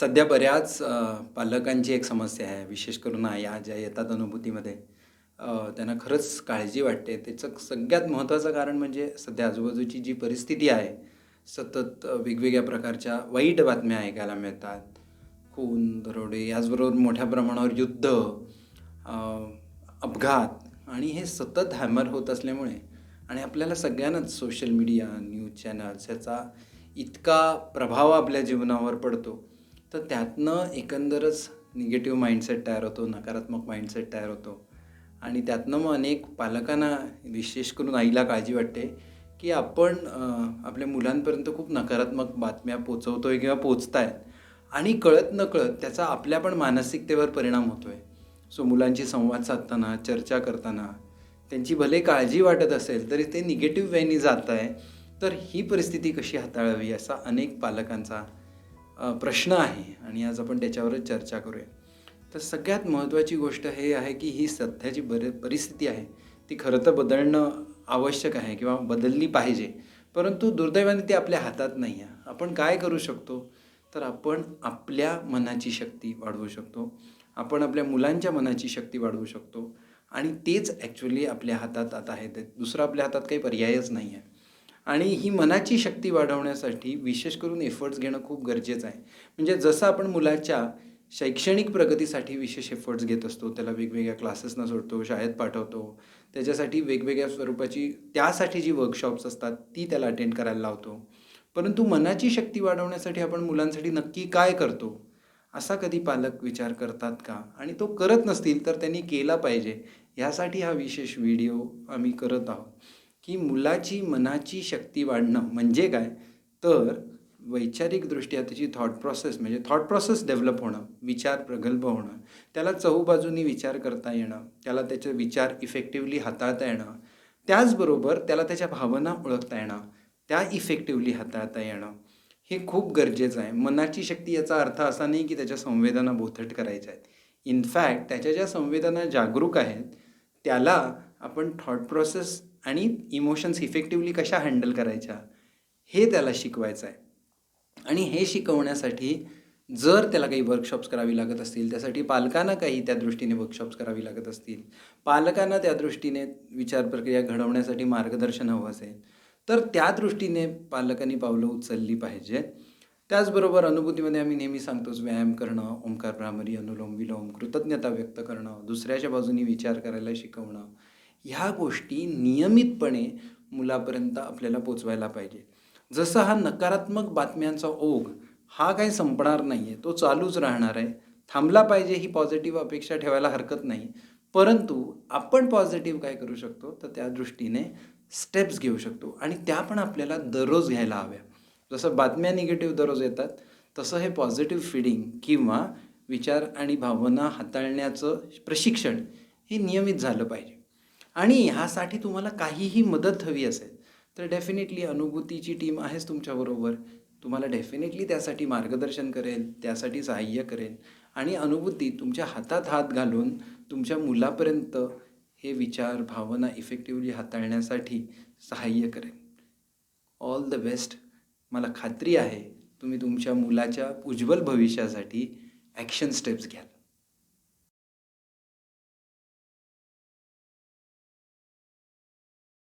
सध्या बऱ्याच पालकांची एक समस्या आहे विशेष करून या ज्या येतात अनुभूतीमध्ये. त्यांना खरंच काळजी वाटते. त्याचं सगळ्यात महत्त्वाचं कारण म्हणजे सध्या आजूबाजूची जी परिस्थिती आहे सतत वेगवेगळ्या प्रकारच्या वाईट बातम्या ऐकायला मिळतात. खून दरोडे याचबरोबर मोठ्या प्रमाणावर युद्ध अपघात आणि हे सतत हॅमर होत असल्यामुळे आणि आपल्याला सगळ्यांनाच सोशल मीडिया न्यूज चॅनल्स ह्याचा इतका प्रभाव आपल्या जीवनावर पडतो. तर त्यातनं एकंदरच निगेटिव्ह माइंडसेट तयार होतो नकारात्मक माइंडसेट तयार होतो. आणि त्यातनं मग अनेक पालकांना विशेष करून आईला काळजी वाटते की आपण आपल्या मुलांपर्यंत खूप नकारात्मक बातम्या पोचवतो आहे किंवा पोचत आहेत आणि कळत नकळत त्याचा आपल्या पण मानसिकतेवर परिणाम होतो आहे सो मुलांशी संवाद साधताना चर्चा करताना त्यांची भले काळजी वाटत असेल तरी ते निगेटिव्ह वेनी जात आहे तर ही परिस्थिती कशी हाताळावी असा अनेक पालकांचा प्रश्न आहे आणि आज आपण त्याच्यावरच चर्चा करूया. तर सगळ्यात महत्त्वाची गोष्ट हे आहे की ही सध्याची बर परिस्थिती आहे. ती खरं तर बदलणं आवश्यक आहे किंवा बदलली पाहिजे. परंतु दुर्दैवाने ती आपल्या हातात नाही आहे आपण काय करू शकतो? तर आपण आपल्या मनाची शक्ती वाढवू शकतो. आपण आपल्या मुलांच्या मनाची शक्ती वाढवू शकतो. आणि तेच ॲक्च्युली आपल्या हातात आता आहे. ते दुसरं आपल्या हातात काही पर्यायच नाही आहे आणि ही मनाची शक्ती वाढवण्यासाठी विशेष करून एफर्ट्स घेणं खूप गरजेचं आहे. म्हणजे जसं आपण मुलाच्या शैक्षणिक प्रगतीसाठी विशेष एफर्ट्स घेत असतो त्याला वेगवेगळ्या क्लासेसना सोडतो शाळेत पाठवतो त्याच्यासाठी वेगवेगळ्या स्वरूपाची त्यासाठी जी वर्कशॉप्स असतात ती त्याला अटेंड करायला लावतो. परंतु मनाची शक्ती वाढवण्यासाठी आपण मुलांसाठी नक्की काय करतो असा कधी पालक विचार करतात का? आणि तो करत नसतील तर त्यांनी केला पाहिजे. ह्यासाठी हा विशेष व्हिडिओ आम्ही करत आहोत. की मुलाची मनाची शक्ती वाढणं म्हणजे काय? तर वैचारिकदृष्ट्या त्याची थॉट प्रोसेस म्हणजे थॉट प्रोसेस डेव्हलप होणं विचार प्रगल्भ होणं त्याला चहूबाजूनी विचार करता येणं त्याला त्याचे विचार इफेक्टिव्हली हाताळता येणं त्याचबरोबर त्याला त्याच्या भावना ओळखता येणं त्या इफेक्टिव्हली हाताळता येणं हे खूप गरजेचं आहे. मनाची शक्ती याचा अर्थ असा नाही की त्याच्या संवेदना बोथट करायच्या आहेत. इनफॅक्ट त्याच्या ज्या संवेदना जागरूक आहेत त्याला आपण थॉट प्रोसेस आणि इमोशन्स इफेक्टिव्हली कशा हँडल करायच्या हे त्याला शिकवायचं आहे. आणि हे शिकवण्यासाठी जर त्याला काही वर्कशॉप्स करावी लागत असतील त्यासाठी पालकांना काही त्या दृष्टीने वर्कशॉप्स करावी लागत असतील पालकांना त्या दृष्टीने विचार प्रक्रिया घडवण्यासाठी मार्गदर्शन हवं असेल तर त्या दृष्टीने पालकांनी पावलं उचलली पाहिजेत त्याचबरोबर अनुभूतीमध्ये आम्ही नेहमी सांगतोच व्यायाम करणं ओंकार भ्रामरी अनुलोम विलोम कृतज्ञता व्यक्त करणं दुसऱ्याच्या बाजूनी विचार करायला शिकवणं ह्या गोष्टी नियमितपणे मुलापर्यंत आपल्याला पोचवायला पाहिजे. जसं हा नकारात्मक बातम्यांचा ओघ हा काही संपणार नाही आहे तो चालूच राहणार आहे. थांबला पाहिजे ही पॉझिटिव्ह अपेक्षा ठेवायला हरकत नाही. परंतु आपण पॉझिटिव्ह काय करू शकतो? तर त्या दृष्टीने स्टेप्स घेऊ शकतो आणि त्या पण आपल्याला दररोज घ्यायला हव्या. जसं बातम्या निगेटिव्ह दररोज येतात तसं हे पॉझिटिव्ह फिडिंग किंवा विचार आणि भावना हाताळण्याचं प्रशिक्षण हे नियमित झालं पाहिजे. आणि ह्यासाठी तुम्हाला काहीही मदत हवी असेल तर डेफिनेटली अनुभूतीची टीम आहेच तुमच्याबरोबर तुम्हाला डेफिनेटली त्यासाठी मार्गदर्शन करेल त्यासाठी सहाय्य करेल. आणि अनुभूती तुमच्या हातात हात घालून तुमच्या मुलापर्यंत हे विचार भावना इफेक्टिव्हली हाताळण्यासाठी सहाय्य करेल. ऑल द बेस्ट मला खात्री आहे तुम्ही तुमच्या मुलाच्या उज्ज्वल भविष्यासाठी ॲक्शन स्टेप्स घ्याल.